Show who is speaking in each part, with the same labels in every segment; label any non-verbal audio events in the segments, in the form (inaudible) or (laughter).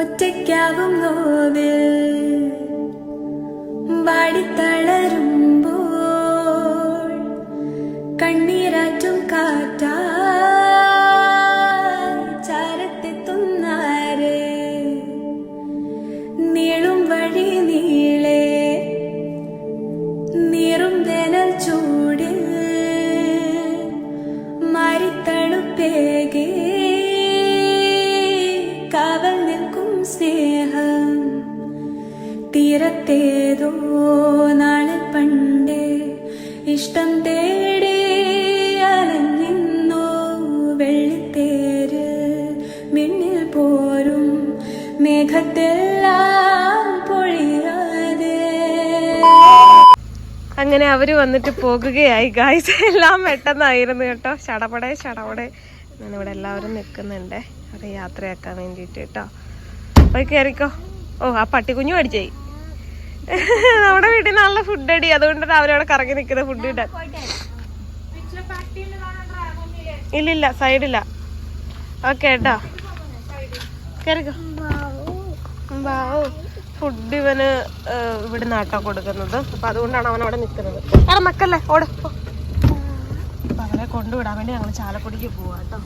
Speaker 1: ഒറ്റയ്ക്കാവും നോവിൽ. വാടിത്തളരുമ്പോൾ കണ്ണീരാറ്റും തീരത്തേതോ നാളെ പണ്ടേ ഇഷ്ടം തേടി അലഞ്ഞിന്നോ വെള്ളിത്തേര് മിന്നിൽ പോരും മേഘത്തെല്ലാം പൊഴിയാതെ.
Speaker 2: അങ്ങനെ അവർ വന്നിട്ട് പോകുകയായി. ഗായ്സ് എല്ലാം പെട്ടെന്നായിരുന്നു കേട്ടോ. ചടപടെ ചടപടെ. ഇവിടെ എല്ലാവരും നിൽക്കുന്നുണ്ട്. അവരെ യാത്രയാക്കാൻ വേണ്ടിയിട്ട് കേട്ടോ. പോയി കയറിക്കോ ഓ ആ പട്ടിക്കുഞ്ഞു അടിച്ചായി നമ്മുടെ വീട്ടിൽ നല്ല ഫുഡ് അടി അതുകൊണ്ട് രാവിലെ അവിടെ കറങ്ങി നിൽക്കുന്ന ഫുഡ് ഇടാൻ. ഇല്ലില്ല സൈഡില്ല ഓക്കെ കേട്ടോ കയറിക്കോ ഫുഡ് ഇവന് ഇവിടെ നാട്ടാ കൊടുക്കുന്നത്. അപ്പൊ അതുകൊണ്ടാണ് അവൻ അവിടെ നിൽക്കുന്നത്. എടാ മക്കല്ലേ ഓടെ. അവനെ കൊണ്ടുവിടാൻ വേണ്ടി ഞങ്ങൾ ചാലക്കുടിക്ക് പോവാ കേട്ടോ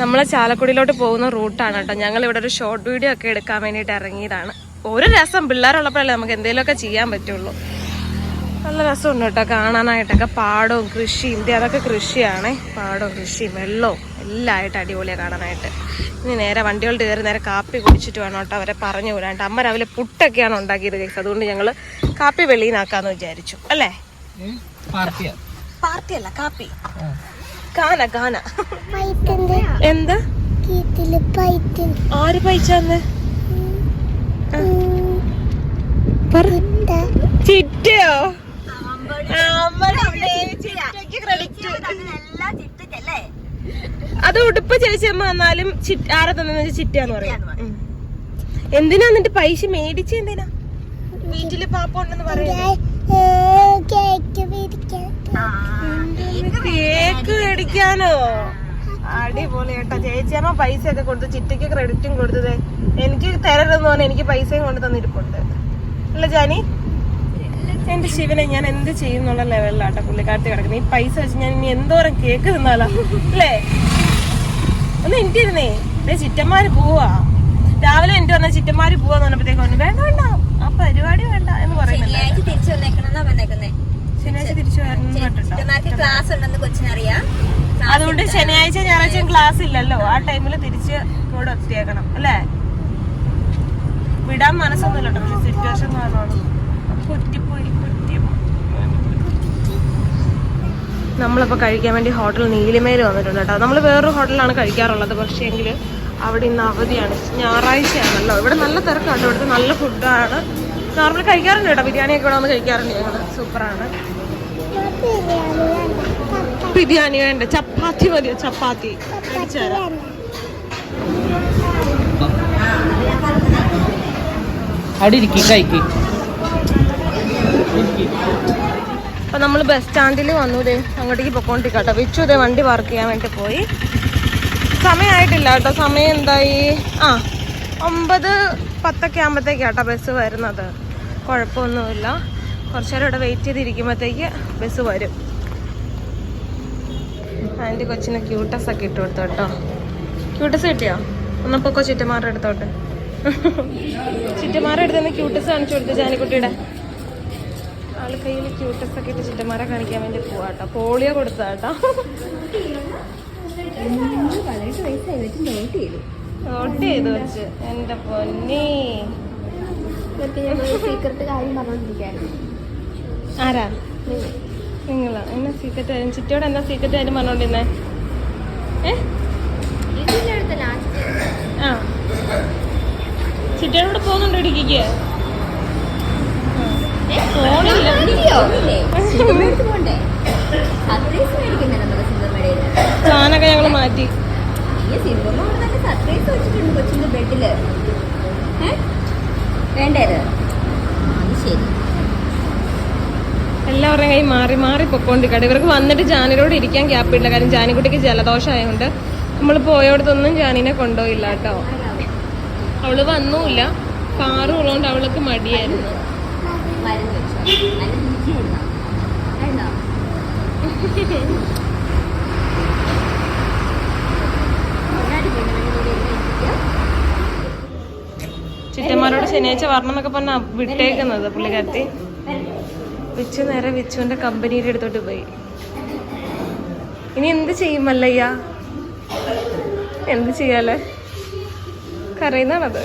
Speaker 2: നമ്മളെ ചാലക്കുടിയിലോട്ട് പോകുന്ന റൂട്ടാണ് കേട്ടോ ഞങ്ങൾ ഇവിടെ ഒരു ഷോർട്ട് വീഡിയോ ഒക്കെ എടുക്കാൻ വേണ്ടിയിട്ട് ഇറങ്ങിയതാണ്. ഒരു രസം പിള്ളേരുള്ളപ്പോഴല്ലേ നമുക്ക് എന്തെങ്കിലുമൊക്കെ ചെയ്യാൻ പറ്റുള്ളൂ. നല്ല രസമുണ്ട് കേട്ടോ കാണാനായിട്ടൊക്കെ. പാടവും കൃഷിയും ഇന്ത്യ അതൊക്കെ കൃഷിയാണ്. പാടവും കൃഷിയും വെള്ളവും എല്ലാം ആയിട്ട് അടിപൊളിയാണ് കാണാനായിട്ട്. ഇനി നേരെ വണ്ടികളുടെ കയറി നേരെ കാപ്പി കുടിച്ചിട്ട് വേണം കേട്ടോ അവരെ പറഞ്ഞു വിടാണ്ട് അമ്മ രാവിലെ പുട്ടൊക്കെയാണ് ഉണ്ടാക്കിയത് കേസ് അതുകൊണ്ട് ഞങ്ങൾ കാപ്പി വെളിയിനാക്കാന്ന് വിചാരിച്ചു. അല്ലേ?
Speaker 3: പാർട്ടിയാ.
Speaker 2: പാർട്ടി അല്ല കാപ്പി കാന കാന എന്താ? ആര് പൈച്ചാന്ന്? ചിറ്റയോ? അത് ഉടുപ്പ് ചേച്ചിയമ്മ വന്നാലും ചി- ആരെ തന്നെ ചിറ്റാന്ന് പറയാ. എന്തിനാ എന്നിട്ട് പൈസ മേടിച്ച എന്തിനാ? വീട്ടിൽ പാപ്പ ഉണ്ടെന്ന് പറയാ
Speaker 4: കേക്ക്
Speaker 2: കേക്ക് മേടിക്കാനോ? അടിപൊളി കേട്ടോ. ചേച്ചിയമ്മ പൈസ ഒക്കെ കൊടുത്തു ചിറ്റയ്ക്ക് ക്രെഡിറ്റും കൊടുത്തത്. എനിക്ക് തരരുതെന്ന് പറഞ്ഞാൽ എനിക്ക് പൈസയും കൊണ്ട് തന്നിരിപ്പുണ്ട്. അല്ല ജാനി? എന്റെ ശിവനെ ഞാൻ എന്ത് ചെയ്യുന്നുള്ള ലെവലിലാട്ടോ പുള്ളിക്കാർത്തി കിടക്കുന്നത്. ഈ പൈസ വെച്ച് ഞാൻ ഇനി എന്തോരം കേക്ക് തിന്നാലോ? അല്ലേ? ഒന്ന് എനിക്കിരുന്നേ ദേ ചിറ്റന്മാര് പോവാ. രാവിലെ എന്റെ പറഞ്ഞ ചിറ്റന്മാര് പോവാന്ന് പറഞ്ഞപ്പോഴത്തേക്ക് പറഞ്ഞു വേണ്ട വേണ്ട. ആ പരിപാടി വേണ്ട. എന്ന് പറയുന്നത്
Speaker 5: ശനിയാഴ്ച തിരിച്ചു പറഞ്ഞേക്കുന്നേ.
Speaker 2: ശനിയാഴ്ച തിരിച്ചു വരണം
Speaker 5: ക്ലാസ് ഉണ്ടെന്ന് കൊച്ചിനറിയാം.
Speaker 2: അതുകൊണ്ട് ശനിയാഴ്ച ഞായറാഴ്ച ക്ലാസ് ഇല്ലല്ലോ. ആ ടൈമിൽ തിരിച്ച് ഇവിടെ എത്തിയേക്കണം അല്ലേ? വിടാൻ മനസ്സൊന്നുമില്ല കേട്ടോ. സിറ്റുവേഷൻ കുറ്റിപ്പോയി കുറ്റി നമ്മളിപ്പോൾ കഴിക്കാൻ വേണ്ടി ഹോട്ടൽ നീലിമേൽ വന്നിട്ടുണ്ട് കേട്ടോ. നമ്മൾ വേറൊരു ഹോട്ടലിലാണ് കഴിക്കാറുള്ളത്. പക്ഷേ എങ്കിൽ അവിടെ ഇന്ന് അവധിയാണ്. ഞായറാഴ്ചയാണല്ലോ. ഇവിടെ നല്ല തിരക്കാണ് ഇവിടുത്തെ നല്ല ഫുഡാണ് നോർമൽ കഴിക്കാറുണ്ട് കേട്ടോ. ബിരിയാണിയൊക്കെ ഇവിടെ വന്ന് കഴിക്കാറുണ്ട് ഞങ്ങൾ സൂപ്പറാണ് ബിരിയാണി വേണ്ട. ചപ്പാത്തി മതിയോ ചപ്പാത്തി.
Speaker 3: ഇരിക്കി കഴിക്ക്.
Speaker 2: അപ്പൊ നമ്മൾ ബസ് സ്റ്റാൻഡിൽ വന്നു ദേ അങ്ങോട്ടേക്ക് പൊക്കോണ്ടിരിക്കട്ടോ. വിച്ചു ഇതേ വണ്ടി വർക്ക് ചെയ്യാൻ വേണ്ടി പോയി. സമയമായിട്ടില്ല കേട്ടോ സമയം എന്തായി? ആ ഒമ്പത് പത്തൊക്കെ ആകുമ്പോഴത്തേക്കാട്ടോ ബസ് വരുന്നത്. കുഴപ്പമൊന്നുമില്ല. കുറച്ചു നേരം ഇവിടെ വെയിറ്റ് ചെയ്തിരിക്കുമ്പോഴത്തേക്ക് ബസ് വരും. ആന്റി കൊച്ചിന് ക്യൂട്ടസ് ഒക്കെ ഇട്ട് കൊടുത്തു കേട്ടോ. ക്യൂട്ടസ് കിട്ടിയോ? ഒന്നപ്പോ പൊക്കോ ചുറ്റമാരുടെ അടുത്തോട്ട്. ചുറ്റമാരുടെ അടുത്ത് നിന്ന് ക്യൂട്ടസ് കാണിച്ചു കൊടുത്തു ജാനിക്കുട്ടിയുടെ. ആൾ കയ്യിൽ ക്യൂട്ടസ് ഒക്കെ ഇട്ട് ചുറ്റമാരെ കാണിക്കാൻ വേണ്ടി പോവാട്ടോ പോളിയോ കൊടുത്താ കേട്ടോ. നോട്ട് ചെയ്തു വെച്ച്. എന്റെ പൊന്നി.
Speaker 4: സീക്രട്ട് കാര്യം പറഞ്ഞോണ്ടിരിക്കായിരുന്നു
Speaker 2: ആരാ? നിങ്ങളാ എന്നാ സീക്രട്ട് ആയാലും ചിറ്റയോട് എന്നാ സീക്രട്ട് ആയാലും പറഞ്ഞോണ്ടിരുന്നേ? ഏ? ആ. ചിറ്റയോട് പോകുന്നുണ്ടോ ഇടുക്കിക്ക്? സാധനമൊക്കെ ഞങ്ങൾ മാറ്റി.
Speaker 5: ഈ സിന്ധുമ്മ അവിടെ തന്നെ സർപ്രൈസ് വെച്ചിട്ടുണ്ട് കൊച്ചിന്റെ ബെഡിൽ ഏ വേണ്ടേ അത് അത് ശരി
Speaker 2: എല്ലാവരുടെയും കൈ മാറി മാറി പൊക്കോണ്ടിരിക്കട്ടെ ഇവർക്ക് വന്നിട്ട് ജാനിനോട് ഇരിക്കാൻ ഗ്യാപ്പില്ല കാരണം ജാനിക്കുട്ടിക്ക് ജലദോഷം ആയതുകൊണ്ട് നമ്മൾ പോയോടത്തൊന്നും ജാനിനെ കൊണ്ടുപോയില്ല കേട്ടോ. അവൾ വന്നുമില്ല കാറും ഉള്ളതുകൊണ്ട് അവൾക്ക് മടിയായിരുന്നു. ചിറ്റന്മാരോട് ശനിയാഴ്ച വരണം എന്നൊക്കെ പറഞ്ഞ വിട്ടേക്കുന്നത് പുള്ളിക്കാരത്തി. വിച്ചു നേരെ വിച്ചുവിന്റെ കമ്പനിയുടെ അടുത്തോട്ട് പോയി. ഇനി എന്ത് ചെയ്യും മല്ലയ്യ? എന്ത് ചെയ്യാലേ? കരയുന്നാണത്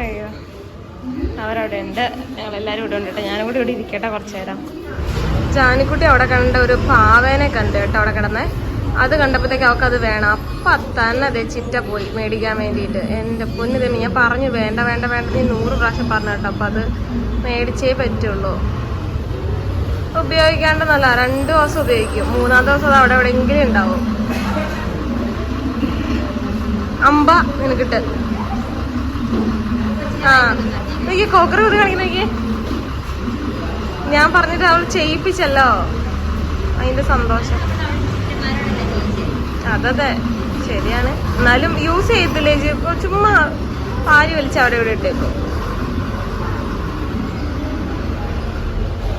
Speaker 2: അയ്യോ. അവരവിടെ ഉണ്ട്. ഞങ്ങളെല്ലാരും ഇവിടെ ഉണ്ട് കേട്ടോ. ഞാനും കൂടി ഇവിടെ ഇരിക്കട്ടെ കുറച്ചു നേരം. ജാനിക്കുട്ടി അവിടെ കണ്ട ഒരു പാവേനെ കണ്ട് കേട്ടോ അവിടെ കിടന്നേ. അത് കണ്ടപ്പോഴത്തേക്ക് അവൾക്ക് അത് വേണം. അപ്പം തന്നെ അതേ ചിറ്റ പോയി മേടിക്കാൻ വേണ്ടിയിട്ട്. എന്റെ പൊന്നു തമ്മി ഞാൻ പറഞ്ഞു വേണ്ട വേണ്ട വേണ്ട നീ നൂറ് പ്രാവശ്യം പറഞ്ഞു കേട്ടോ. അപ്പം അത് മേടിച്ചേ പറ്റുള്ളൂ. ഉപയോഗിക്കാണ്ടെന്നല്ല രണ്ട് ദിവസം ഉപയോഗിക്കും. മൂന്നാം ദിവസം അത് അവിടെ എവിടെയെങ്കിലും ഉണ്ടാവും. അമ്പ നിനക്കിട്ട് ആ നീ കോക്കറി കുറി കാണിക്കുന്നേക്ക് ഞാൻ പറഞ്ഞിട്ട് അവൾ ചെയ്യിപ്പിച്ചല്ലോ. അതിന്റെ സന്തോഷം. അതതെ. ശരിയാണ്. എന്നാലും യൂസ് ചെയ്തില്ലേ ചുമ്മാ പാരി വലിച്ച് അവിടെ ഇവിടെ ഇട്ടേക്കും.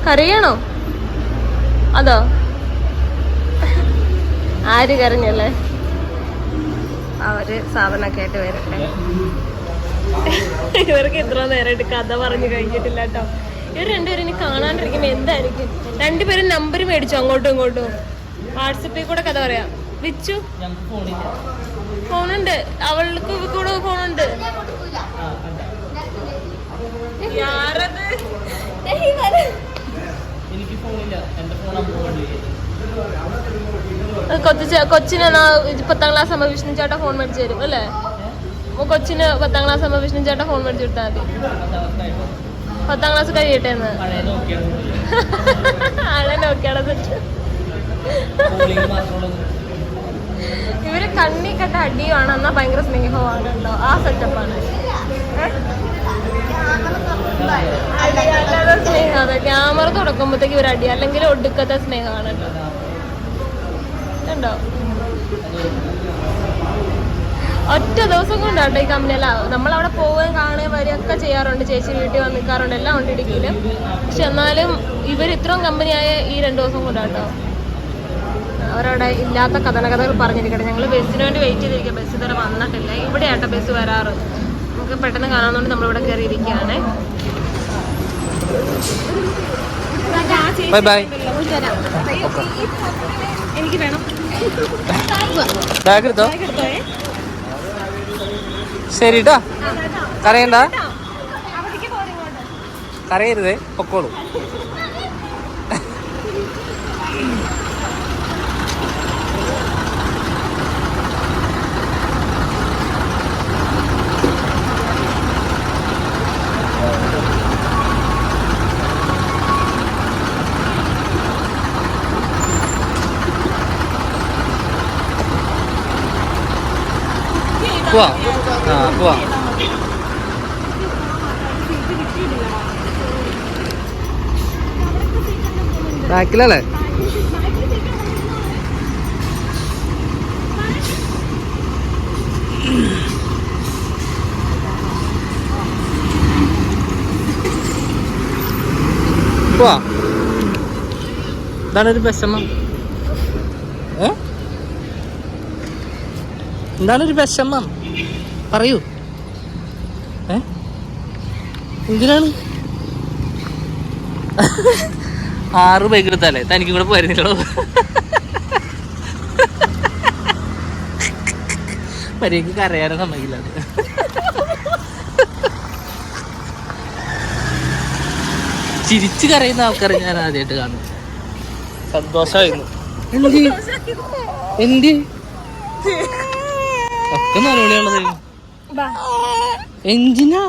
Speaker 2: കരയണോ അതോ? ആര് കരഞ്ഞല്ലേ? അവർ സാധനമൊക്കെ ആയിട്ട് വരട്ടെ. ഇവർക്ക് ഇത്ര നേരമായിട്ട് കഥ പറഞ്ഞു കഴിഞ്ഞിട്ടില്ല കേട്ടോ. ഇവർ രണ്ടുപേരും ഇനി കാണാണ്ടിരിക്കുമ്പോ എന്തായിരിക്കും? രണ്ടുപേരും നമ്പർ മേടിച്ചു? അങ്ങോട്ടും ഇങ്ങോട്ടും. വാട്സപ്പിൽ കൂടെ കഥ പറയാം. വിച്ചു. ഫോണുണ്ട്. അവൾക്ക് കൂടെ ഫോണുണ്ട്.
Speaker 3: എനിക്ക് ഫോണില്ല. എന്റെ ഫോൺ അമ്മ കൊണ്ടുപോയി.
Speaker 2: കൊച്ചു കൊച്ചിന് പത്താം ക്ലാസ് ആകുമ്പോൾ വിഷ്ണു ചേട്ടാ ഫോൺ മേടിച്ചു തരും അല്ലേ? കൊച്ചിന് പത്താം ക്ലാസ് ആകുമ്പോൾ വിഷ്ണു ചേട്ടാ ഫോൺ മേടിച്ചു കൊടുത്താൽ മതി. പത്താം ക്ലാസ് കഴിയട്ടെ എന്ന്.
Speaker 3: പഴയ നോക്കിയാണ് (laughs)
Speaker 2: ഇവർ കണ്ണി അടിയാണ്. എന്നാ ഭയങ്കര സ്നേഹമാണ് ആ സെറ്റപ്പാണ്. ക്യാമറ തുടക്കുമ്പോഴത്തേക്ക് ഇവർ അടി അല്ലെങ്കിൽ ഒടുക്കത്തെ സ്നേഹമാണ് ഒറ്റ ദിവസം കൊണ്ടാട്ടോ ഈ കമ്പനിയല്ല നമ്മളവിടെ പോവുകയും കാണുകയും വരികയൊക്കെ ചെയ്യാറുണ്ട്. ചേച്ചി വീട്ടിൽ വന്നിക്കാറുണ്ട്. എല്ലാം ഉണ്ട് ഇടുക്കിയിലും. പക്ഷെ എന്നാലും ഇവർ ഇത്രയും കമ്പനിയായ ഈ രണ്ട് ദിവസം കൊണ്ടാട്ടോ. അവരവിടെ ഇല്ലാത്ത കഥനകഥകൾ പറഞ്ഞിരിക്കട്ടെ. ഞങ്ങൾ ബസ്സിന് വേണ്ടി വെയിറ്റ് ചെയ്തിരിക്കുക ബസ് ഇതുവരെ വന്നിട്ടില്ല. ഇവിടെയാട്ടോ ബസ് വരാറ്. നമുക്ക് പെട്ടെന്ന് കാണാവുന്നതുകൊണ്ട് നമ്മളിവിടെ കയറിയിരിക്കുകയാണ്
Speaker 3: ബൈ ബൈ
Speaker 2: എനിക്ക് വേണം.
Speaker 3: ബാഗ് എടുത്തോ? ശരി കേട്ടോ കരയണ്ട. കരയരുതേ. പൊക്കോളൂ. പോവാ. ആ ബാക്കിലല്ലേ? പോവാ. എന്താണ് ഒരു വിഷമം. ഏ? എന്താണ് ഒരു വിഷമം. പറയൂ. ഏ? എന്തിനാണ്? ആറ് ബൈക്ക് എടുത്താലേ? തനിക്കും കൂടെ പോരുന്നില്ലടോ പരിക്ക് കരയാനും സമ്മതിക്കില്ല അത്. ചിരിച്ച് കരയുന്ന ആൾക്കാരെ ഞാൻ ആദ്യമായിട്ട് കാണും. സന്തോഷമായിരുന്നു എന്ത്? എന്ത്? ഒക്കെ നല്ലോളിയുള്ളത് എന്തിനാ?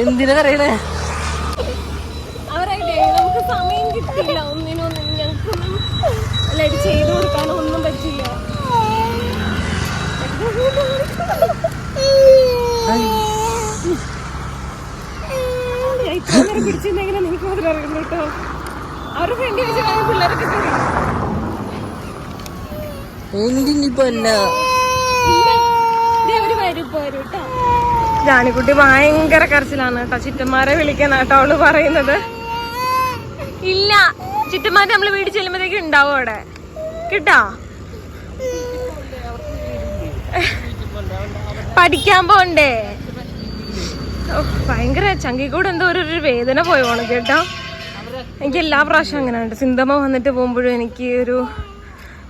Speaker 3: എന്തിനാ
Speaker 2: അവരായിട്ടേ നമുക്ക് സമയം കിട്ടില്ല ഞങ്ങൾക്കൊന്നും ചെയ്തു കൊടുക്കാനോ ഒന്നും പറ്റില്ല പിടിച്ചിരുന്നെങ്കിലും എനിക്ക് മാത്രം അറിയുന്നു കേട്ടോ. അവരുടെ ഫ്രണ്ട് വെച്ച് പിള്ളേരൊക്കെ
Speaker 3: എന്തിനിപ്പോ എന്നാ
Speaker 2: ജാനിക്കുട്ടി ഭയങ്കര കരച്ചിലാണ് കേട്ടോ. ചിറ്റന്മാരെ വിളിക്കാൻ കേട്ടോ അവൾ പറയുന്നത്. ഇല്ല ചിറ്റന്മാരെ നമ്മൾ വീട് ചെല്ലുമ്പോഴത്തേക്ക് ഉണ്ടാവും അവിടെ. കിട്ടാ? പഠിക്കാൻ പോണ്ടേ? ഭയങ്കര ചങ്കിക്കൂടെ എന്തോ ഒരു വേദന പോയോണ് കേട്ടോ. എനിക്ക് എല്ലാ പ്രാവശ്യവും അങ്ങനെ ഉണ്ട് സിന്തമ്മ വന്നിട്ട് പോകുമ്പോഴും എനിക്ക് ഒരു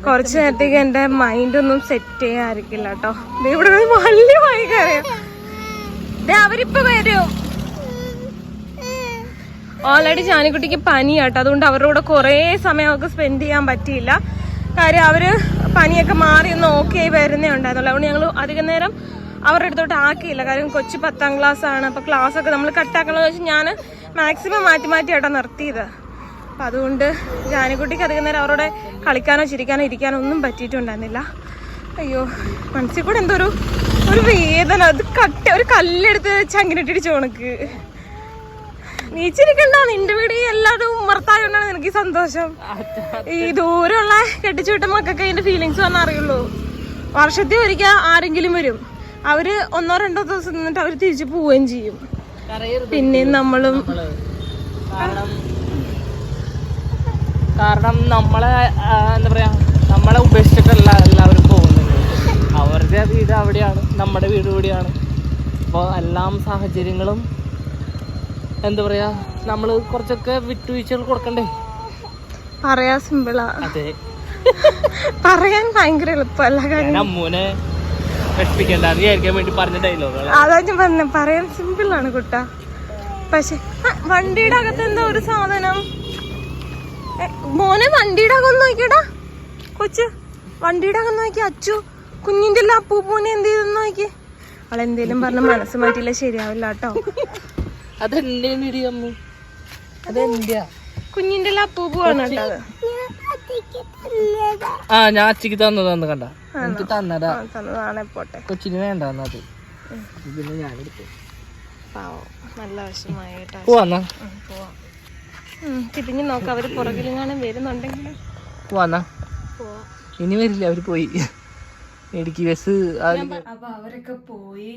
Speaker 2: കുറച്ച് നേരത്തേക്ക് എന്റെ മൈൻഡ് ഒന്നും സെറ്റ് ചെയ്യാതിരിക്കില്ല കേട്ടോ ഇവിടെ വലിയ ഭയങ്കരം അവരിപ്പോ വരും ഓൾറെഡി ജാനിക്കുട്ടിക്ക് പനിയാട്ടോ. അതുകൊണ്ട് അവരുടെ കൂടെ കുറേ സമയം അവർക്ക് സ്പെൻഡ് ചെയ്യാൻ പറ്റിയില്ല. കാര്യം അവർ പനിയൊക്കെ മാറി ഒന്ന് ഓക്കെ ആയി വരുന്നേ ഉണ്ടായിരുന്നുള്ളൂ. അതുകൊണ്ട് ഞങ്ങൾ അധികം നേരം അവരുടെ അടുത്തോട്ട് ആക്കിയില്ല. കാര്യം കൊച്ചു പത്താം ക്ലാസ് ആണ്. അപ്പൊ ക്ലാസ് ഒക്കെ നമ്മൾ കട്ടാക്കണമെന്ന് വെച്ചാൽ ഞാൻ മാക്സിമം മാറ്റി മാറ്റി ആട്ടോ നിർത്തിയത്. അപ്പൊ അതുകൊണ്ട് ജാനക്കുട്ടിക്ക് അധികം നേരം അവരോടെ കളിക്കാനോ ചിരിക്കാനോ ഇരിക്കാനോ ഒന്നും പറ്റിയിട്ടുണ്ടായിരുന്നില്ല. അയ്യോ മനസ്സിൽ കൂടെ എന്തോ ഒരു ഒരു വേദന. അത് കട്ട ഒരു കല്ലെടുത്ത് ചങ്ങിനിട്ടിടിച്ചു ഉണക്ക് നീച്ചിരിക്കണ്ട നിന്റെ വീട് എല്ലാതും ഉമ്മർത്തായോണ്ടാണ് എനിക്ക് സന്തോഷം. ഈ ദൂരമുള്ള കെട്ടിച്ചു വിട്ട മക്കൾക്ക് അതിന്റെ ഫീലിങ്സ് വന്നാൽ അറിയുള്ളൂ. വർഷത്തിൽ ഒരിക്കൽ ആരെങ്കിലും വരും. അവർ ഒന്നോ രണ്ടോ ദിവസം നിന്നിട്ട് അവർ തിരിച്ചു പോവുകയും ചെയ്യും. പിന്നെ നമ്മളും
Speaker 3: കാരണം നമ്മളെ എന്താ പറയാ നമ്മളെ ഉപേക്ഷിച്ചിട്ടല്ല എല്ലാവരും പോകുന്നത്. അവരുടെ വീട് അവിടെയാണ് നമ്മുടെ വീട് ഇവിടെയാണ്. അപ്പോൾ എല്ലാം സാഹചര്യങ്ങളും എന്താ പറയാ നമ്മൾ കുറച്ചൊക്കെ വിട്ടുവീഴ്ചകൾ കൊടുക്കണ്ടേ?
Speaker 2: പറയാ സിമ്പിളാ
Speaker 3: അതെ.
Speaker 2: പറയാൻ ഭയങ്കര എളുപ്പമല്ല
Speaker 3: അമ്മൂനെ വിചാരിക്കാൻ വേണ്ടി പറഞ്ഞ
Speaker 2: അതാ ഞാൻ പറഞ്ഞ പറയാൻ സിമ്പിളാണ് കുട്ട. പക്ഷെ വണ്ടിയുടെ അകത്ത് എന്താ ഒരു സാധനം? മോനെ വണ്ടിയുടെ അകം നോക്കിയടാ. കൊച്ചു വണ്ടിയുടെ അകം നോക്കി. അച്ചു കുഞ്ഞിന്റെ എല്ലാം അപ്പൂപ്പൂനെ എന്ത് ചെയ്തെന്ന് നോക്കി. അവളെന്തേലും പറഞ്ഞ മനസ്സ് മാറ്റിയില്ല ശരിയാവില്ല കേട്ടോ.
Speaker 3: അതെന്റെ അമ്മ? അതെന്റെയാ
Speaker 2: കുഞ്ഞിന്റെ എല്ലാം അപ്പൂ കേട്ടോ
Speaker 3: ആ ഞാൻ അച്ചിക്ക് തന്നതാന്ന് കണ്ട. എനിക്ക് തന്നതാ.
Speaker 2: ആ, പോട്ടെ.
Speaker 3: കൊച്ചിന് വേണ്ട അത്. പിന്നെ ഞാൻ എടുത്തു
Speaker 2: പാവം. നല്ല വിഷമായി കേട്ടോ.
Speaker 3: പോവാന്നാ
Speaker 2: പോവാം ഉം, തിരിഞ്ഞ് നോക്കാം. അവർ പുറകിലെങ്ങാനും വരുന്നുണ്ടെങ്കിൽ
Speaker 3: പോവാന്നാ
Speaker 2: പോവാം.
Speaker 3: ഇനി വരില്ല അവർ പോയി. ഇടുക്കി ബസ്
Speaker 2: അപ്പൊ അവരൊക്കെ പോയി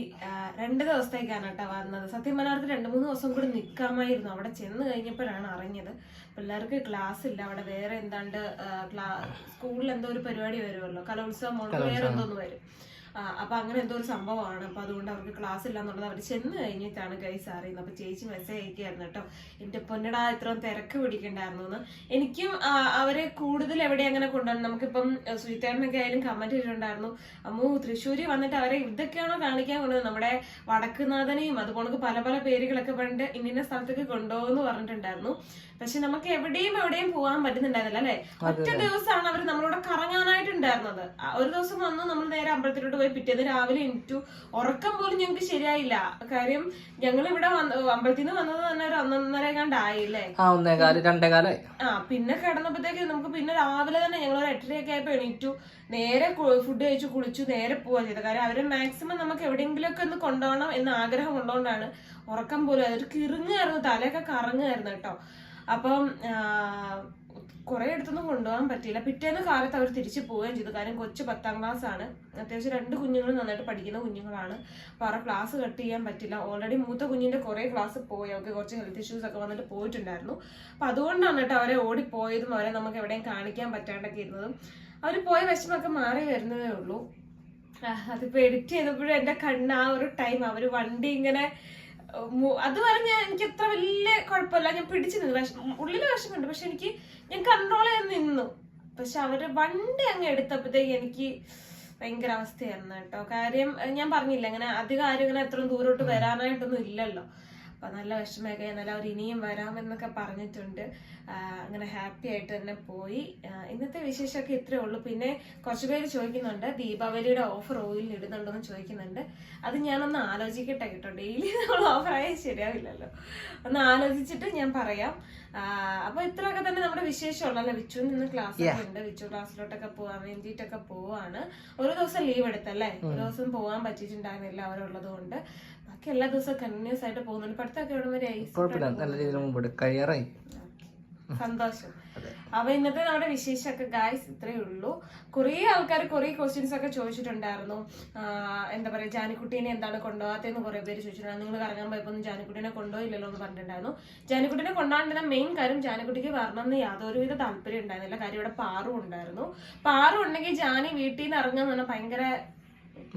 Speaker 2: രണ്ടു ദിവസത്തേക്കാണ് കേട്ടോ വന്നത്. സത്യം പറഞ്ഞാൽ രണ്ടു മൂന്ന് ദിവസം കൂടി നിക്കാമായിരുന്നു. അവിടെ ചെന്ന് കഴിഞ്ഞപ്പോഴാണ് അറിഞ്ഞത്. പിള്ളേർക്ക് ക്ലാസ് ഇല്ല. അവിടെ വേറെ എന്താണ്ട് സ്കൂളിൽ എന്തോ ഒരു പരിപാടി വരുമല്ലോ. കലോത്സവം. വേറെ എന്തോന്ന് വരും. അപ്പൊ അങ്ങനെ എന്തോ ഒരു സംഭവമാണ്. അപ്പൊ അതുകൊണ്ട് അവർക്ക് ക്ലാസ് ഇല്ല എന്നുള്ളത് അവർ ചെന്ന് കഴിഞ്ഞിട്ടാണ് ഗൈസ് അറിയുന്നത്. അപ്പൊ ചേച്ചി മെസ്സേജ് അയക്കുകയായിരുന്നു കേട്ടോ. എന്റെ പൊന്നടാ ഇത്രയും തിരക്ക് പിടിക്കണ്ടായിരുന്നു എന്ന്. എനിക്കും അവരെ കൂടുതൽ എവിടെ അങ്ങനെ കൊണ്ടുവരണം? നമുക്കിപ്പം സുജിത്തേട്ടനൊക്കെ ആയാലും കമന്റ് ചെയ്തിട്ടുണ്ടായിരുന്നു അമ്മു തൃശ്ശൂര് വന്നിട്ട് അവരെ ഇതൊക്കെയാണോ കാണിക്കാൻ കൊണ്ടത് നമ്മുടെ വടക്കുനാഥനെയും അതുപോലെ പല പല പേരുകളൊക്കെ പണ്ട് ഇന്ന സ്ഥലത്തേക്ക് കൊണ്ടുപോകുന്നു പറഞ്ഞിട്ടുണ്ടായിരുന്നു. പക്ഷെ നമുക്ക് എവിടെയും എവിടെയും പോകാൻ പറ്റുന്നുണ്ടായിരുന്നില്ല അല്ലെ? ഒറ്റ ദിവസമാണ് അവർ നമ്മളോട് കറങ്ങാനായിട്ടുണ്ടായിരുന്നത്. ഉണ്ടായിരുന്നത് ഒരു ദിവസം വന്നു നമ്മൾ നേരെ അമ്പലത്തിലോട്ട് പോയി പിറ്റേന്ന് രാവിലെ എനിക്ക് ഉറക്കം പോലും ഞങ്ങൾക്ക് ശരിയായില്ല. കാര്യം ഞങ്ങൾ ഇവിടെ അമ്പലത്തിൽ നിന്ന് വന്നത് തന്നെ ഒരു ഒന്നൊന്നര കണ്ടായില്ലേ
Speaker 3: ആ
Speaker 2: പിന്നെ കിടന്നപ്പോഴത്തേക്ക് നമുക്ക് പിന്നെ രാവിലെ തന്നെ ഞങ്ങൾ ഒരു എട്ടരയൊക്കെ ആയപ്പോ എണീറ്റു. നേരെ ഫുഡ് കഴിച്ചു കുളിച്ചു നേരെ പോവാ ചെയ്തത്. കാര്യം അവരെ മാക്സിമം നമുക്ക് എവിടെയെങ്കിലുമൊക്കെ ഒന്ന് കൊണ്ടുപോകണം എന്ന് ആഗ്രഹം ഉള്ളതുകൊണ്ടാണ് ഉറക്കം പോലും അതൊരു കിറുങ്ങായിരുന്നു തലയൊക്കെ കറങ്ങായിരുന്നു കേട്ടോ. അപ്പം കുറെ അടുത്തൊന്നും കൊണ്ടുപോകാൻ പറ്റിയില്ല. പിറ്റേന്ന് കാലത്ത് അവർ തിരിച്ചു പോവുകയും ചെയ്തു. കാര്യം കൊച്ചു പത്താം ക്ലാസ് ആണ്. അത്യാവശ്യം രണ്ട് കുഞ്ഞുങ്ങൾ നന്നായിട്ട് പഠിക്കുന്ന കുഞ്ഞുങ്ങളാണ്. അപ്പൊ അവരുടെ ക്ലാസ് കട്ട് ചെയ്യാൻ പറ്റില്ല ഓൾറെഡി മൂത്ത കുഞ്ഞിന്റെ കുറെ ക്ലാസ് പോയി. അവർക്ക് കുറച്ച് ഹെൽത്ത് ഇഷ്യൂസ് ഒക്കെ വന്നിട്ട് പോയിട്ടുണ്ടായിരുന്നു. അപ്പൊ അതുകൊണ്ടാണ് കേട്ടോ അവരെ ഓടിപ്പോയതും അവരെ നമുക്ക് എവിടെയും കാണിക്കാൻ പറ്റാണ്ടൊക്കെ ഇരുന്നതും. അവർ പോയ വിഷമൊക്കെ മാറി വരുന്നതേ ഉള്ളൂ. അതിപ്പോ എഡിറ്റ് ചെയ്തപ്പോഴും എന്റെ കണ്ണ് ആ ഒരു ടൈം അവർ വണ്ടി ഇങ്ങനെ അതുവരെ ഞാൻ എനിക്ക് അത്ര വലിയ കുഴപ്പമില്ല. ഞാൻ പിടിച്ചു നിന്നു. ഉള്ളിൽ വിഷമുണ്ട് പക്ഷെ എനിക്ക് ഞാൻ കൺട്രോൾ ചെയ്യാൻ നിന്നു. പക്ഷെ അവർ വണ്ടി അങ്ങ് എടുത്തപ്പോഴത്തേക്ക് എനിക്ക് ഭയങ്കര അവസ്ഥയായിരുന്നു കേട്ടോ. കാര്യം ഞാൻ പറഞ്ഞില്ല അങ്ങനെ അധികം ആരും ഇങ്ങനെ എത്രയും ദൂരോട്ട് വരാനായിട്ടൊന്നും ഇല്ലല്ലോ. അപ്പൊ നല്ല വിഷമമൊക്കെ എന്നാലും അവർ ഇനിയും വരാമെന്നൊക്കെ പറഞ്ഞിട്ടുണ്ട്. അങ്ങനെ ഹാപ്പി ആയിട്ട് തന്നെ പോയി. ഇന്നത്തെ വിശേഷമൊക്കെ ഇത്രേ ഉള്ളൂ. പിന്നെ കുറച്ച് പേര് ചോദിക്കുന്നുണ്ട് ദീപാവലിയുടെ ഓഫർ ഓയിലിൽ ഇടുന്നുണ്ടോന്ന് ചോദിക്കുന്നുണ്ട്. അത് ഞാനൊന്ന് ആലോചിക്കട്ടെ കേട്ടോ. ഡെയിലി നമ്മൾ ഓഫർ ആയാൽ ശരിയാവില്ലല്ലോ. ഒന്ന് ആലോചിച്ചിട്ട് ഞാൻ പറയാം. അപ്പൊ ഇത്രയൊക്കെ തന്നെ നമ്മുടെ വിശേഷമുള്ളല്ലോ? വിച്ചു നിന്ന് ക്ലാസ് ഒക്കെ ഉണ്ട്. വിച്ചു ക്ലാസ്സിലോട്ടൊക്കെ പോവാൻ വേണ്ടിയിട്ടൊക്കെ പോവാണ്. ഒരു ദിവസം ലീവ് എടുത്തല്ലേ? ഒരു ദിവസം പോവാൻ പറ്റിയിട്ടുണ്ടായിരുന്നില്ല അവരുള്ളത് കൊണ്ട് ബാക്കി എല്ലാ ദിവസവും കണ്ടിന്യൂസ് ആയിട്ട് പോകുന്നുണ്ട്. പഠിത്തമൊക്കെ എവിടെ വരെ
Speaker 3: കുഴപ്പമില്ല. നല്ല രീതിയിൽ മുമ്പോട്ട്. കഴിയാറായി
Speaker 2: സന്തോഷം. അപ്പൊ ഇന്നത്തെ നമ്മുടെ വിശേഷമൊക്കെ ഗായ്സ് ഇത്രയേ ഉള്ളൂ. കുറേ ആൾക്കാർ കുറേ ക്വസ്റ്റ്യൻസ് ഒക്കെ ചോദിച്ചിട്ടുണ്ടായിരുന്നു. എന്താ പറയാ ജാനിക്കുട്ടീനെ എന്താണ് കൊണ്ടുപോകാത്തതെന്ന് കുറെ പേര് ചോദിച്ചിട്ടുണ്ടായിരുന്നു. നിങ്ങൾ കറങ്ങാൻ പോയപ്പോ ഒന്നും ജാനിക്കുട്ടീനെ കൊണ്ടുപോയില്ലല്ലോ എന്ന് പറഞ്ഞിട്ടുണ്ടായിരുന്നു. ജാനിക്കുട്ടീനെ കൊണ്ടുപോകാണ്ടിരുന്ന മെയിൻ കാര്യം ജാനിക്കുട്ടിക്ക് വരണമെന്ന് യാതൊരുവിധ താല്പര്യം ഉണ്ടായിരുന്നില്ല. കാര്യം ഇവിടെ പാറും ഉണ്ടായിരുന്നു. പാറും ഉണ്ടെങ്കിൽ ജാനി വീട്ടിൽ നിന്ന് ഇറങ്ങാന്ന് പറഞ്ഞാൽ ഭയങ്കര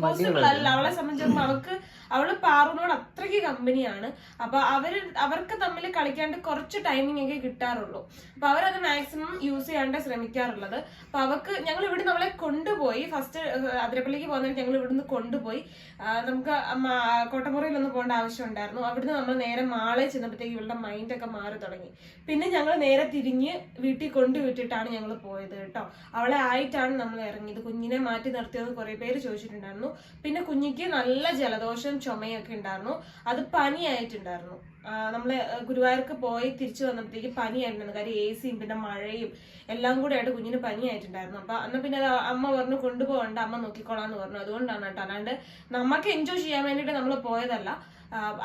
Speaker 2: പോസിബിൾ അല്ല. അവളെ സംബന്ധിച്ചിടത്തോളം അവൾക്ക് അവൾ പാറുവിനോട് അത്രയ്ക്ക് കമ്പനിയാണ്. അപ്പൊ അവർ അവർക്ക് തമ്മിൽ കളിക്കാണ്ട് കുറച്ച് ടൈമിംഗ് ഒക്കെ കിട്ടാറുള്ളൂ. അപ്പൊ അവരത് മാക്സിമം യൂസ് ചെയ്യാണ്ട് ശ്രമിക്കാറുള്ളത്. അപ്പൊ അവർക്ക് ഞങ്ങൾ ഇവിടെ നമ്മളെ കൊണ്ടുപോയി. ഫസ്റ്റ് അതിരപ്പള്ളിക്ക് പോകുന്നതിന് ഞങ്ങൾ ഇവിടുന്ന് കൊണ്ടുപോയി. നമുക്ക് ഒന്ന് പോകേണ്ട ആവശ്യം ഉണ്ടായിരുന്നു അവിടുന്ന് നമ്മൾ നേരെ മാളെ ചെന്നപ്പോഴത്തേക്ക് ഇവളുടെ മൈൻഡ് ഒക്കെ മാറി തുടങ്ങി. പിന്നെ ഞങ്ങൾ നേരെ തിരിഞ്ഞ് വീട്ടിൽ കൊണ്ടുവിട്ടിട്ടാണ് ഞങ്ങൾ പോയത് കേട്ടോ. അവളെ ആയിട്ടാണ് നമ്മൾ ഇറങ്ങിയത്. കുഞ്ഞിനെ മാറ്റി നിർത്തിയത് കുറെ പേര് ചോദിച്ചിട്ടുണ്ടായിരുന്നു. പിന്നെ കുഞ്ഞിക്ക് നല്ല ജലദോഷം ചുമയൊക്കെ ഉണ്ടായിരുന്നു. അത് പനിയായിട്ടുണ്ടായിരുന്നു. നമ്മൾ ഗുരുവായൂർക്ക് പോയി തിരിച്ചു വന്നപ്പോഴത്തേക്ക് പനിയായിട്ടുണ്ടായിരുന്നു. കാര്യം എ സിയും പിന്നെ മഴയും എല്ലാം കൂടെ ആയിട്ട് കുഞ്ഞിന് പനിയായിട്ടുണ്ടായിരുന്നു. അപ്പൊ അന്ന് പിന്നെ അമ്മ പറഞ്ഞു കൊണ്ടുപോകണ്ട അമ്മ നോക്കിക്കോളാന്ന് പറഞ്ഞു. അതുകൊണ്ടാണ് കേട്ടോ. അല്ലാണ്ട് നമുക്ക് എൻജോയ് ചെയ്യാൻ വേണ്ടിയിട്ട് നമ്മൾ പോയതല്ല.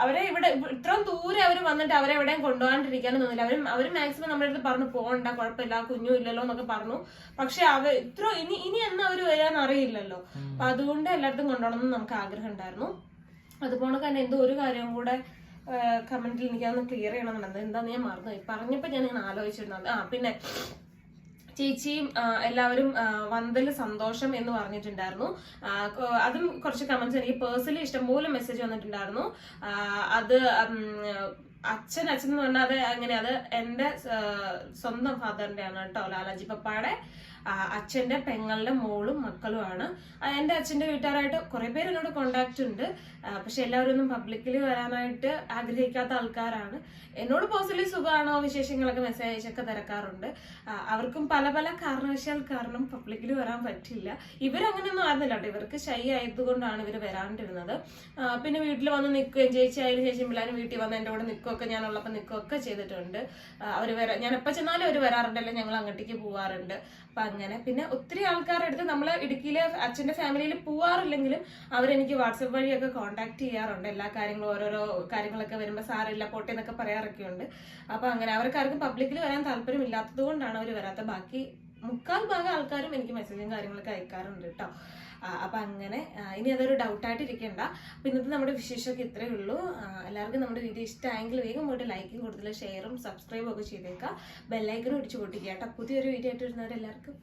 Speaker 2: അവരെ ഇവിടെ ഇത്ര ഇത്രയും ദൂരെ അവർ വന്നിട്ട് അവരെ എവിടെയും കൊണ്ടുപോകാണ്ടിരിക്കാനും തോന്നില്ല. അവരും അവർ മാക്സിമം നമ്മുടെ അടുത്ത് പറഞ്ഞു പോകണ്ട കുഴപ്പമില്ല കുഞ്ഞും ഇല്ലല്ലോ എന്നൊക്കെ പറഞ്ഞു. പക്ഷെ അവർ ഇത്ര ഇനി ഇനി എന്നാ അവർ വരാൻ അറിയില്ലല്ലോ. അപ്പൊ അതുകൊണ്ട് എല്ലായിടത്തും കൊണ്ടുപോകണം എന്ന് നമുക്ക് ആഗ്രഹം ഉണ്ടായിരുന്നു. അതുപോലെ തന്നെ എന്തോ ഒരു കാര്യം കൂടെ കമന്റിൽ എനിക്കതൊന്ന് ക്ലിയർ ചെയ്യണമെന്നുണ്ട്. എന്താന്ന് ഞാൻ മറന്നുപോയി പറഞ്ഞപ്പോ ഞാൻ ഇങ്ങനെ ആലോചിച്ചിരുന്നത് ആ പിന്നെ ചേച്ചിയും എല്ലാവരും വന്നതിൽ സന്തോഷം എന്ന് പറഞ്ഞിട്ടുണ്ടായിരുന്നു. അതും കുറച്ച് കമന്റ്സ് എനിക്ക് പേഴ്സണലി ഇഷ്ടംപോലെ മെസ്സേജ് വന്നിട്ടുണ്ടായിരുന്നു. അത് അച്ഛൻ അച്ഛൻ എന്ന് പറഞ്ഞാൽ അത് അങ്ങനെ അത് എന്റെ സ്വന്തം ഫാദറിന്റെ ആണ് കേട്ടോ ലാലാജി പപ്പായുടെ. ആ, അച്ഛന്റെ പെങ്ങളുടെ മോളും മക്കളുമാണ്. എന്റെ അച്ഛന്റെ വീട്ടുകാരായിട്ട് കുറേ പേര് എന്നോട് കോണ്ടാക്ട് ഉണ്ട്. പക്ഷെ എല്ലാവരും ഒന്നും പബ്ലിക്കിൽ വരാനായിട്ട് ആഗ്രഹിക്കാത്ത ആൾക്കാരാണ്. എന്നോട് പേഴ്സണലി സുഖമാണോ? വിശേഷങ്ങളൊക്കെ മെസ്സേജ് അയച്ചൊക്കെ തിരക്കാറുണ്ട്. അവർക്കും പല പല കാരണവശാൽ കാരണം പബ്ലിക്കിൽ വരാൻ പറ്റില്ല. ഇവരങ്ങനെയൊന്നും ആയിരുന്നില്ല കേട്ടോ. ഇവർക്ക് ശൈ ആയതുകൊണ്ടാണ് ഇവർ വരാണ്ടിരുന്നത്. പിന്നെ വീട്ടിൽ വന്ന് നിൽക്കുകയും ചേച്ചി ആയാലും ചേച്ചി പിള്ളേരും വീട്ടിൽ വന്ന് എന്റെ കൂടെ നിൽക്കുകയൊക്കെ ഞാനുള്ളപ്പോൾ നിൽക്കുകയൊക്കെ ചെയ്തിട്ടുണ്ട്. അവർ വരാ ഞാൻ എപ്പോൾ ചെന്നാലും അവർ വരാറുണ്ടല്ലോ. ഞങ്ങൾ അങ്ങോട്ടേക്ക് പോവാറുണ്ട്. അപ്പൊ അങ്ങനെ പിന്നെ ഒത്തിരി ആൾക്കാരുടെ അടുത്ത് നമ്മൾ ഇടുക്കിയിലെ അച്ഛന്റെ ഫാമിലിയിൽ പോവാറില്ലെങ്കിലും അവരെനിക്ക് വാട്സപ്പ് വഴിയൊക്കെ കോൺടാക്ട് ചെയ്യാറുണ്ട്. എല്ലാ കാര്യങ്ങളും ഓരോരോ കാര്യങ്ങളൊക്കെ വരുമ്പോൾ സാറില്ല പോട്ടെ എന്നൊക്കെ പറയാറൊക്കെ ഉണ്ട് അപ്പൊ അങ്ങനെ അവർക്കാർക്കും പബ്ലിക്കിൽ വരാൻ താല്പര്യം ഇല്ലാത്തത് കൊണ്ടാണ് അവർ വരാത്ത. ബാക്കി മുക്കാൽ ഭാഗം ആൾക്കാരും എനിക്ക് മെസ്സേജും കാര്യങ്ങളൊക്കെ അയക്കാറുണ്ട് കേട്ടോ അപ്പൊ അങ്ങനെ ഇനി അതൊരു ഡൗട്ടായിട്ട് ഇരിക്കണ്ട അപ്പൊ ഇന്നത്തെ നമ്മുടെ വിശേഷമൊക്കെ ഇത്രയേ ഉള്ളൂ. എല്ലാവർക്കും നമ്മുടെ വീഡിയോ ഇഷ്ടമായെങ്കിൽ വേഗം പോയിട്ട് ലൈക്കും കൂടുതൽ ഷെയറും സബ്സ്ക്രൈബും ഒക്കെ ചെയ്തേക്കാം. ബെല്ലൈക്കനും ഇടിച്ചു പൊട്ടിക്കുക കേട്ടോ. പുതിയൊരു വീഡിയോ ആയിട്ട് വരുന്നവരെല്ലാവർക്കും